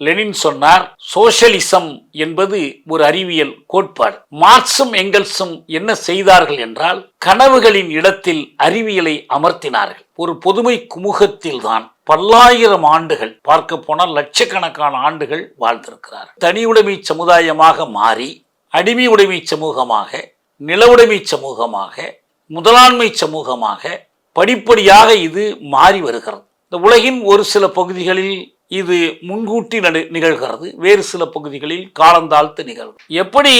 Lenin சொன்னார் socialism என்பது ஒரு அறிவியல் கோட்பாடு. மார்க்சும் எங்கெல்ஸும் என்ன செய்தார்கள் என்றால் கனவுகளின் இடத்தில் அறிவியலை அமர்த்தினார்கள். ஒரு பொதுமை குமுகத்தில் தான் பல்லாயிரம் ஆண்டுகள் பார்க்க போனால் லட்சக்கணக்கான ஆண்டுகள் வாழ்ந்திருக்கிறார். தனி உடைமை சமுதாயமாக மாறி அடிமை உடைமை சமூகமாக நிலவுடைமை சமூகமாக முதலாண்மை சமூகமாக படிப்படியாக இது மாறி வருகிறது. இந்த உலகின் ஒரு சில பகுதிகளில் இது முன்கூட்டி நடு நிகழ்கிறது. வேறு சில பகுதிகளில் காலந்தாழ்த்து நிகழ்வு எப்படி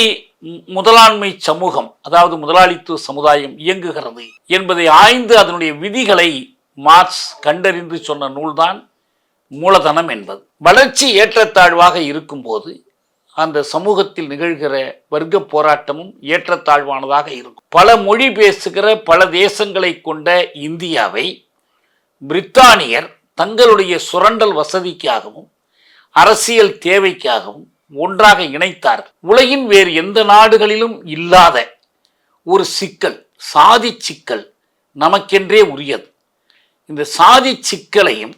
முதலாண்மை சமூகம் அதாவது முதலாளித்துவ சமுதாயம் இயங்குகிறது என்பதை ஆய்ந்து அதனுடைய விதிகளை மார்க்ஸ் கண்டறிந்து சொன்ன நூல்தான் மூலதனம் என்பது. வளர்ச்சி ஏற்றத்தாழ்வாக இருக்கும்போது அந்த சமூகத்தில் நிகழ்கிற வர்க்க போராட்டமும் ஏற்றத்தாழ்வானதாக இருக்கும். பல மொழி பேசுகிற பல தேசங்களை கொண்ட இந்தியாவை பிரித்தானியர் தங்களுடைய சுரண்டல் வசதிக்காகவும் அரசியல் தேவைக்காகவும் ஒன்றாக இணைத்தார் உலகின் வேறு எந்த நாடுகளிலும் இல்லாத ஒரு சிக்கல் சாதி சிக்கல் நமக்கென்றே உரியது. இந்த சாதி சிக்கலையும்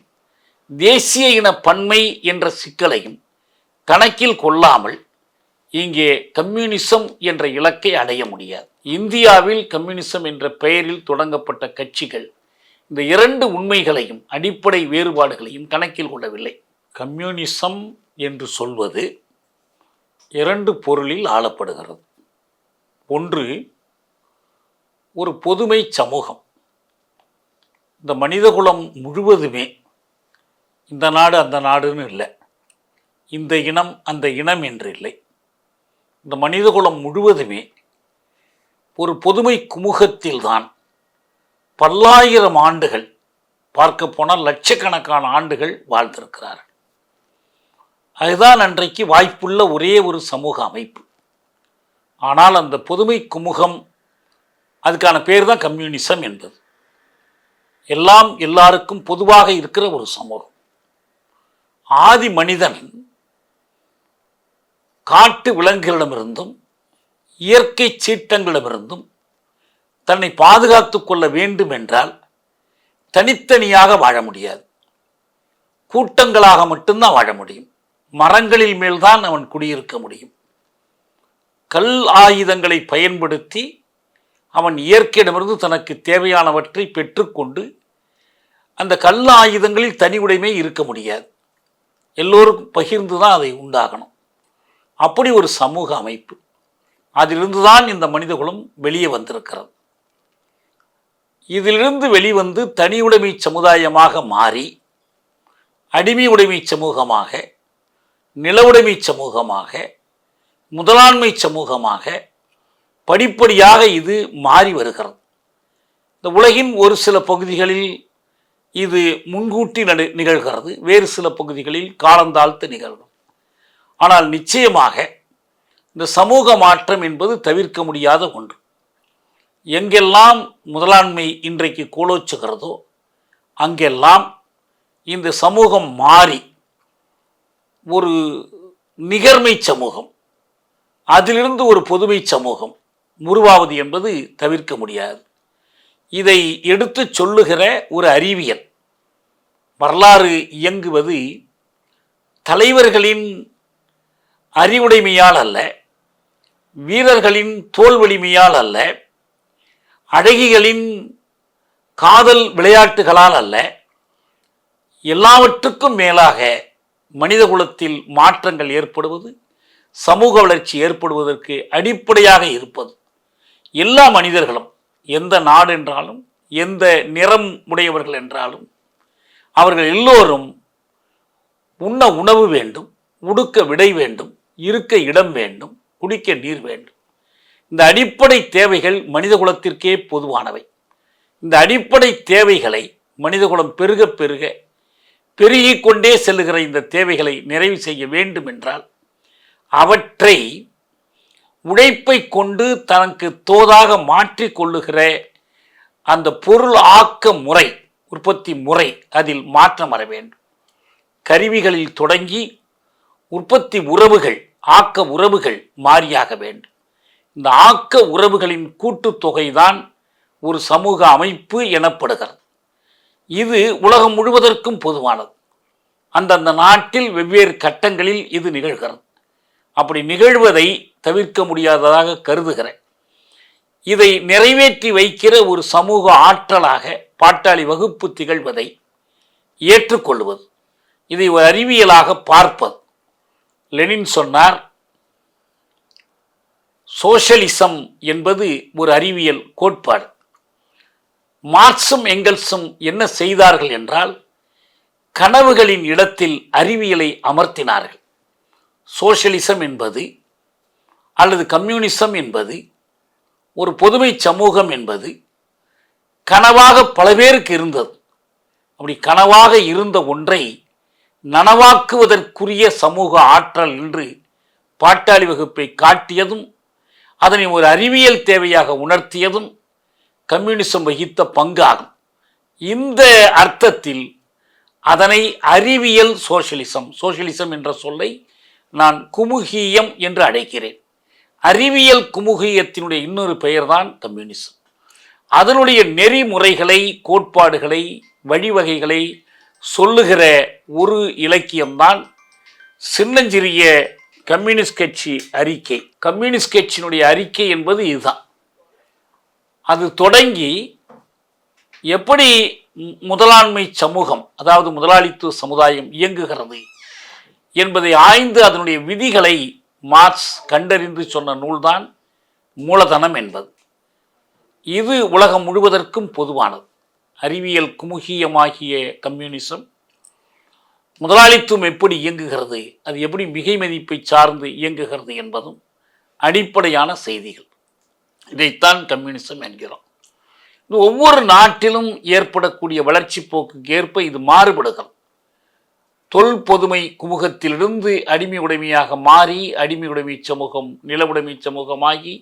தேசிய இன பன்மை என்ற சிக்கலையும் கணக்கில் கொள்ளாமல் இங்கே கம்யூனிசம் என்ற இலக்கை அடைய முடியாது. இந்தியாவில் கம்யூனிசம் என்ற பெயரில் தொடங்கப்பட்ட கட்சிகள் இந்த இரண்டு உண்மைகளையும் அடிப்படை வேறுபாடுகளையும் கணக்கில் கொள்ளவில்லை. கம்யூனிசம் என்று சொல்வது இரண்டு பொருளில் ஆளப்படுகிறது. ஒன்று ஒரு பொதுமை சமூகம். இந்த மனிதகுலம் முழுவதுமே இந்த நாடு அந்த நாடுன்னு இல்லை. இந்த இனம் அந்த இனம் என்று இல்லை. இந்த மனிதகுலம் முழுவதுமே ஒரு பொதுமை குமுகத்தில்தான் பல்லாயிரம் ஆண்டுகள் பார்க்க போனால் லட்சக்கணக்கான ஆண்டுகள் வாழ்ந்திருக்கிறார்கள். அதுதான் அன்றைக்கு வாய்ப்புள்ள ஒரே ஒரு சமூக அமைப்பு. ஆனால் அந்த புதுமை குமுகம் அதுக்கான பேர் தான் கம்யூனிசம் என்பது. எல்லாம் எல்லாருக்கும் பொதுவாக இருக்கிற ஒரு சமூகம். ஆதி மனிதன் காட்டு விலங்குகளிடமிருந்தும் இயற்கை சீட்டங்களிடமிருந்தும் தன்னை பாதுகாத்து கொள்ள வேண்டும் என்றால் தனித்தனியாக வாழ முடியாது. கூட்டங்களாக மட்டும்தான் வாழ முடியும். மரங்களில் மேல்தான் அவன் குடியிருக்க முடியும். கல் ஆயுதங்களை பயன்படுத்தி அவன் இயற்கையிடமிருந்து தனக்கு தேவையானவற்றை பெற்றுக்கொண்டு அந்த கல் ஆயுதங்களில் தனி உடைமை இருக்க முடியாது. எல்லோருக்கும் பகிர்ந்து தான் அதை உண்டாகணும். அப்படி ஒரு சமூக அமைப்பு. அதிலிருந்து தான் இந்த மனிதகுலம் வெளியே வந்திருக்கிறது. இதிலிருந்து வெளிவந்து தனியுடைமை சமுதாயமாக மாறி அடிமை உடைமை சமூகமாக நிலவுடைமை சமூகமாக முதலாண்மை சமூகமாக படிப்படியாக இது மாறி வருகிறது. இந்த உலகின் ஒரு சில பகுதிகளில் இது முன்கூட்டி நடு நிகழ்கிறது வேறு சில பகுதிகளில் காலந்தாழ்த்து நிகழ்கிறது ஆனால் நிச்சயமாக இந்த சமூக மாற்றம் என்பது தவிர்க்க முடியாத ஒன்று. எங்கெல்லாம் முதலாண்மை இன்றைக்கு கோலோச்சுகிறதோ அங்கெல்லாம் இந்த சமூகம் மாறி ஒரு நிகர்மை சமூகம் அதிலிருந்து ஒரு பொதுமை சமூகம் உருவாவது என்பது தவிர்க்க முடியாது. இதை எடுத்துச் சொல்லுகிற ஒரு அறிவியல் வரலாறு இயங்குவது தலைவர்களின் அறிவுடைமையால் அல்ல வீரர்களின் தோல் வலிமையால் அல்ல அழகிகளின் காதல் விளையாட்டுகளால் அல்ல எல்லாவற்றுக்கும் மேலாக மனிதகுலத்தில் மாற்றங்கள் ஏற்படுவது சமூக வளர்ச்சி ஏற்படுவதற்கு அடிப்படையாக இருப்பது. எல்லா மனிதர்களும் எந்த நாடு என்றாலும் எந்த நிறம் உடையவர்கள் என்றாலும் அவர்கள் எல்லோரும் உண்ண உணவு வேண்டும் உடுக்க விடை வேண்டும் இருக்க இடம் வேண்டும் குடிக்க நீர் வேண்டும். இந்த அடிப்படை தேவைகள் மனிதகுலத்திற்கே பொதுவானவை. இந்த அடிப்படை தேவைகளை மனிதகுலம் பெருக பெருக பெருகிக் கொண்டே செல்லுகிற இந்த தேவைகளை நிறைவு செய்ய வேண்டும் என்றால் அவற்றை உழைப்பை கொண்டு தனக்கு தோதாக மாற்றி கொள்ளுகிற அந்த பொருள் ஆக்க முறை உற்பத்தி முறை அதில் மாற்றம் வர வேண்டும். கருவிகளில் தொடங்கி உற்பத்தி உறவுகள் ஆக்க உறவுகள் மாறியாக வேண்டும். இந்த ஆக்க உறவுகளின் கூட்டுத்தொகைதான் ஒரு சமூக அமைப்பு எனப்படுகிறது. இது உலகம் முழுவதற்கும் பொதுவானது. அந்தந்த நாட்டில் வெவ்வேறு கட்டங்களில் இது நிகழ்கிறது. அப்படி நிகழ்வதை தவிர்க்க முடியாததாக கருதுகிறேன். இதை நிறைவேற்றி வைக்கிற ஒரு சமூக ஆற்றலாக பாட்டாளி வகுப்பு திகழ்வதை ஏற்றுக்கொள்வது இதை ஒரு அறிவியலாக பார்ப்பது. லெனின் சொன்னார் சோஷலிசம் என்பது ஒரு அறிவியல் கோட்பாடு. மார்க்சும் எங்கல்ஸும் என்ன செய்தார்கள் என்றால் கனவுகளின் இடத்தில் அறிவியலை அமர்த்தினார்கள். சோஷலிசம் என்பது அல்லது கம்யூனிசம் என்பது ஒரு பொதுமை சமூகம் என்பது கனவாக பல பேருக்கு இருந்தது. அப்படி கனவாக இருந்த ஒன்றை நனவாக்குவதற்குரிய சமூக ஆற்றல் என்று பாட்டாளி வகுப்பை காட்டியதும் அதனை ஒரு அறிவியல் தேவையாக உணர்த்தியதும் கம்யூனிசம் வகித்த பங்காகும். இந்த அர்த்தத்தில் அதனை அறிவியல் சோசியலிசம் சோசியலிசம் என்ற சொல்லை நான் குமுகியம் என்று அழைக்கிறேன். அறிவியல் குமுகியத்தினுடைய இன்னொரு பெயர்தான் கம்யூனிசம். அதனுடைய நெறிமுறைகளை கோட்பாடுகளை வழிவகைகளை சொல்லுகிற ஒரு இலக்கியம்தான் சின்னஞ்சிறிய கம்யூனிஸ்ட் கட்சி அறிக்கை. கம்யூனிஸ்ட் கட்சியினுடைய அறிக்கை என்பது இதுதான். அது தொடங்கி எப்படி மு- முதலாண்மை சமூகம் அதாவது முதலாளித்துவ சமுதாயம் இயங்குகிறது என்பதை ஆய்ந்து அதனுடைய விதிகளை மார்க்ஸ் கண்டறிந்து சொன்ன நூல்தான் மூலதனம் என்பது. இது உலகம் முழுவதற்கும் பொதுவானது. அறிவியல் குமுகியமாகிய கம்யூனிசம் முதலாளித்துவம் எப்படி இயங்குகிறது அது எப்படி மிகை மதிப்பை சார்ந்து இயங்குகிறது என்பதும் அடிப்படையான செய்திகள். இதைத்தான் கம்யூனிசம் என்கிறோம். இது ஒவ்வொரு நாட்டிலும் ஏற்படக்கூடிய வளர்ச்சி போக்குக்கு ஏற்ப இது மாறுபடுகிறது. தொல் பொதுமை குமுகத்திலிருந்து அடிமை உடைமையாக மாறி அடிமை உடைமை சமூகம் நில உடைமை சமூகமாகி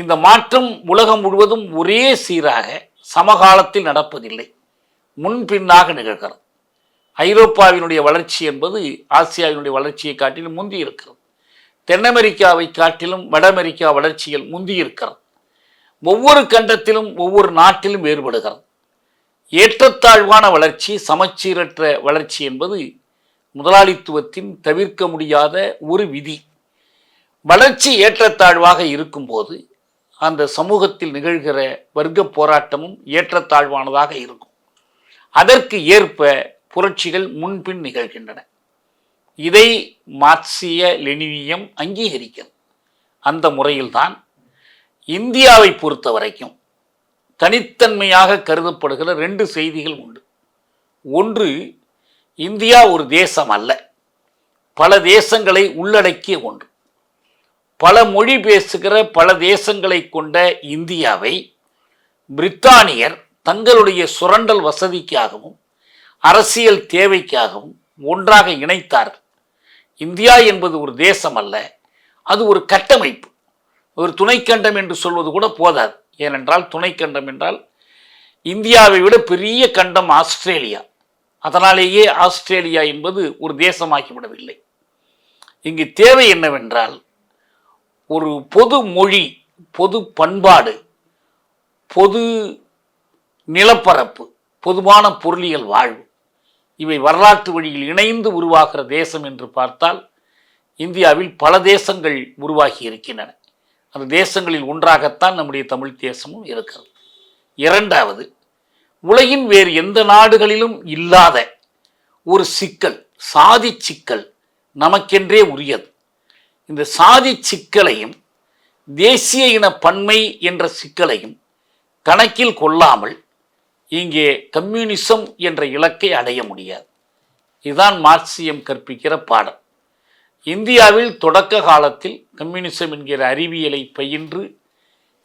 இந்த மாற்றம் உலகம் முழுவதும் ஒரே சீராக சமகாலத்தில் நடப்பதில்லை. முன்பின்னாக நிகழ்கிறது. ஐரோப்பாவினுடைய வளர்ச்சி என்பது ஆசியாவினுடைய வளர்ச்சியை காட்டிலும் முந்தி இருக்கிறது தென் அமெரிக்காவை காட்டிலும் வட அமெரிக்கா வளர்ச்சியில் முந்தி இருக்கிறது ஒவ்வொரு கண்டத்திலும் ஒவ்வொரு நாட்டிலும் வேறுபடுகிறது. ஏற்றத்தாழ்வான வளர்ச்சி சமச்சீரற்ற வளர்ச்சி என்பது முதலாளித்துவத்தின் தவிர்க்க முடியாத ஒரு விதி. வளர்ச்சி ஏற்றத்தாழ்வாக இருக்கும்போது அந்த சமூகத்தில் நிகழ்கிற வர்க்க போராட்டமும் ஏற்றத்தாழ்வானதாக இருக்கும். அதற்கு ஏற்ப புரட்சிகள் முன்பின் நிகழ்கின்றன. இதை மார்க்சிய லெனினியம் அங்கீகரிக்கிறது அந்த முறையில்தான் இந்தியாவை பொறுத்த வரைக்கும் தனித்தன்மையாக கருதப்படுகிற ரெண்டு செய்திகள் உண்டு. ஒன்று இந்தியா ஒரு தேசம் அல்ல. பல தேசங்களை உள்ளடக்கிய ஒன்று. பல மொழி பேசுகிற பல தேசங்களை கொண்ட இந்தியாவை பிரித்தானியர் தங்களுடைய சுரண்டல் வசதிக்காகவும் அரசியல் தேவைக்காகவும் ஒன்றாக இணைத்தார்கள். இந்தியா என்பது ஒரு தேசம் அல்ல அது ஒரு கட்டமைப்பு. ஒரு துணைக்கண்டம் என்று சொல்வது கூட போதாது. ஏனென்றால் துணைக்கண்டம் என்றால் இந்தியாவை விட பெரிய கண்டம் ஆஸ்திரேலியா. அதனாலேயே ஆஸ்திரேலியா என்பது ஒரு தேசமாகிவிடவில்லை. இங்கு தேவை என்னவென்றால் ஒரு பொது மொழி பொது பண்பாடு பொது நிலப்பரப்பு பொதுவான பொருளியல் வாழ்வு. இவை வரலாற்று வழியில் இணைந்து உருவாகிற தேசம் என்று பார்த்தால் இந்தியாவில் பல தேசங்கள் உருவாகி இருக்கின்றன. அந்த தேசங்களில் ஒன்றாகத்தான் நம்முடைய தமிழ் தேசமும் இருக்கிறது. இரண்டாவது உலகின் வேறு எந்த நாடுகளிலும் இல்லாத ஒரு சிக்கல் சாதி சிக்கல் நமக்கென்றே உரியது. இந்த சாதி சிக்கலையும் தேசிய இன பன்மை என்ற சிக்கலையும் கணக்கில் கொள்ளாமல் இங்கே கம்யூனிசம் என்ற இலக்கை அடைய முடியாது. இதுதான் மார்க்சியம் கற்பிக்கிற பாடம். இந்தியாவில் தொடக்க காலத்தில் கம்யூனிசம் என்கிற அறிவியலை பயின்று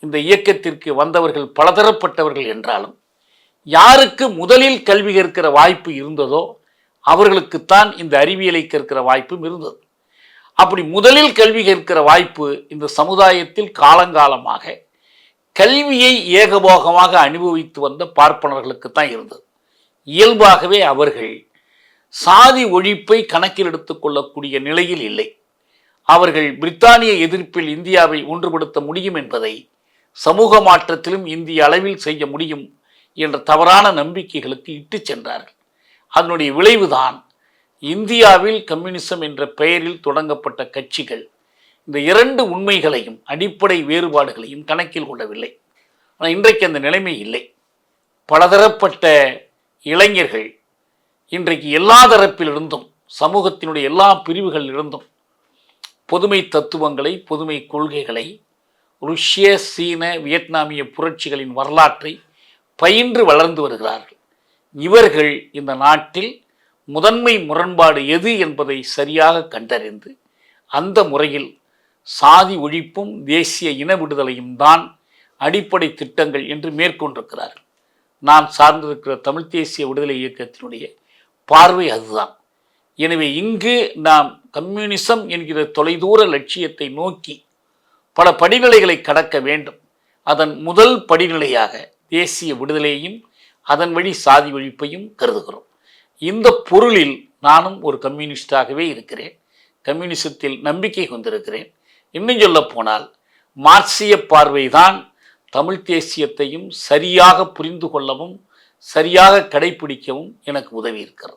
இந்த இயக்கத்திற்கு வந்தவர்கள் பலதரப்பட்டவர்கள் என்றாலும் யாருக்கு முதலில் கல்வி கற்கிற வாய்ப்பு இருந்ததோ அவர்களுக்குத்தான் இந்த அறிவியலை கற்கிற வாய்ப்பும் இருந்தது. அப்படி முதலில் கல்வி கற்கிற வாய்ப்பு இந்த சமுதாயத்தில் காலங்காலமாக கல்வியை ஏகபோகமாக அனுபவித்து வந்த பார்ப்பனர்களுக்கு தான் இருந்தது. இயல்பாகவே அவர்கள் சாதி ஒழிப்பை கணக்கில் எடுத்துக்கொள்ளக்கூடிய நிலையில் இல்லை. அவர்கள் பிரித்தானிய எதிர்ப்பில் இந்தியாவை ஒன்றுபடுத்த முடியும் என்பதை சமூக மாற்றத்திலும் இந்திய அளவில் செய்ய முடியும் என்ற தவறான நம்பிக்கைகளுக்கு இட்டுச் சென்றார்கள். அதனுடைய விளைவுதான் இந்தியாவில் கம்யூனிசம் என்ற பெயரில் தொடங்கப்பட்ட கட்சிகள் இந்த இரண்டு உண்மைகளையும் அடிப்படை வேறுபாடுகளையும் கணக்கில் கொள்ளவில்லை. ஆனால் இன்றைக்கு அந்த நிலைமை இல்லை. பலதரப்பட்ட இளைஞர்கள் இன்றைக்கு எல்லா தரப்பிலிருந்தும் சமூகத்தினுடைய எல்லா பிரிவுகளிலிருந்தும் பொதுமை தத்துவங்களை பொதுமை கொள்கைகளை ருஷ்ய சீன வியட்நாமிய புரட்சிகளின் வரலாற்றை பயின்று வளர்ந்து வருகிறார்கள். இவர்கள் இந்த நாட்டில் முதன்மை முரண்பாடு எது என்பதை சரியாக கண்டறிந்து அந்த முறையில் சாதி ஒழிப்பும் தேசிய இன விடுதலையும் தான் அடிப்படை திட்டங்கள் என்று மேற்கொண்டிருக்கிறார்கள். நான் சார்ந்திருக்கிற தமிழ் தேசிய விடுதலை இயக்கத்தினுடைய பார்வை அதுதான். எனவே இங்கு நாம் கம்யூனிசம் என்கிற தொலைதூர லட்சியத்தை நோக்கி பல படிநிலைகளை கடக்க வேண்டும். அதன் முதல் படிநிலையாக தேசிய விடுதலையையும் அதன் வழி சாதி ஒழிப்பையும் கருதுகிறோம். இந்த பொருளில் நானும் ஒரு கம்யூனிஸ்டாகவே இருக்கிறேன். கம்யூனிசத்தில் நம்பிக்கை கொண்டிருக்கிறேன். இன்னும் சொல்ல போனால் மார்க்சிய பார்வைதான் தமிழ் தேசியத்தையும் சரியாக புரிந்து கொள்ளவும் சரியாக கடைபிடிக்கவும் எனக்கு உதவி இருக்கிறது